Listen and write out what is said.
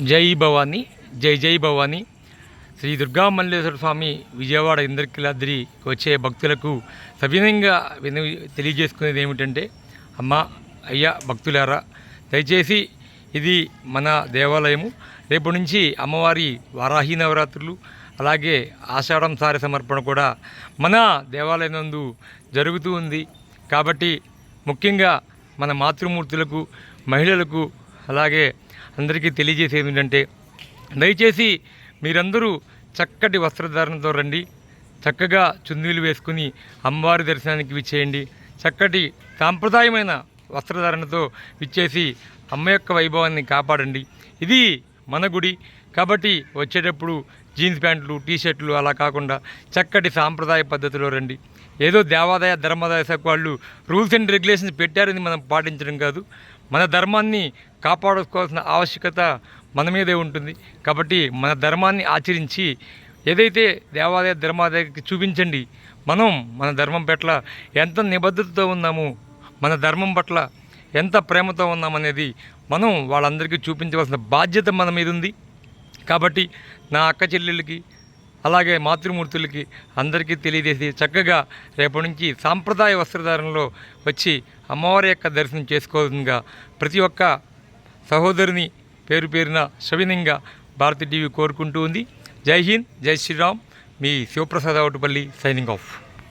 జై భవాని జై జై భవాని. శ్రీ దుర్గా మల్లేశ్వర స్వామి విజయవాడ ఇంద్రకిలాద్రికి వచ్చే భక్తులకు సవినయంగా విన తెలియజేసుకునేది ఏమిటంటే అమ్మ అయ్యా భక్తులారా దయచేసి ఇది మన దేవాలయము. రేపు నుంచి అమ్మవారి వారాహి నవరాత్రులు అలాగే ఆషాఢం సారి సమర్పణ కూడా మన దేవాలయం నందు జరుగుతూ ఉంది. కాబట్టి ముఖ్యంగా మన మాతృమూర్తులకు మహిళలకు అలాగే అందరికీ తెలియజేసేది ఏంటంటే దయచేసి మీరందరూ చక్కటి వస్త్రధారణతో రండి చక్కగా చున్నీలు వేసుకుని అమ్మవారి దర్శనానికి విచ్చేయండి చక్కటి సాంప్రదాయమైన వస్త్రధారణతో విచ్చేసి అమ్మ యొక్క వైభవాన్ని కాపాడండి. ఇది మన గుడి. కాబట్టి వచ్చేటప్పుడు జీన్స్ ప్యాంట్లు టీ షర్ట్లు అలా కాకుండా చక్కటి సాంప్రదాయ పద్ధతిలో రండి. ఏదో దేవాదాయ ధర్మాదాయ శాఖ వాళ్ళు రూల్స్ అండ్ రెగ్యులేషన్స్ పెట్టారని మనం పాటించడం కాదు. మన ధర్మాన్ని కాపాడుకోవాల్సిన ఆవశ్యకత మన మీదే ఉంటుంది. కాబట్టి మన ధర్మాన్ని ఆచరించి ఏదైతే దేవాదాయ ధర్మాదాయకి చూపించండి మనం మన ధర్మం పట్ల ఎంత నిబద్ధతతో ఉన్నామో మన ధర్మం పట్ల ఎంత ప్రేమతో ఉన్నామనేది మనం వాళ్ళందరికీ చూపించవలసిన బాధ్యత మన మీద ఉంది. కాబట్టి నా అక్క చెల్లెళ్ళకి అలాగే మాతృమూర్తులకి అందరికీ తెలియజేసి చక్కగా రేపటి నుంచి సాంప్రదాయ వస్త్రధారణలో వచ్చి అమ్మవారి యొక్క దర్శనం చేసుకోవాల్సిందిగా ప్రతి ఒక్క సహోదరుని పేరు పేరున సవినంగా భారతి టీవీ కోరుకుంటూ ఉంది. జై హింద్ జై శ్రీరామ్. మీ శివప్రసాద్ అవుటుపల్లి సైనింగ్ ఆఫ్.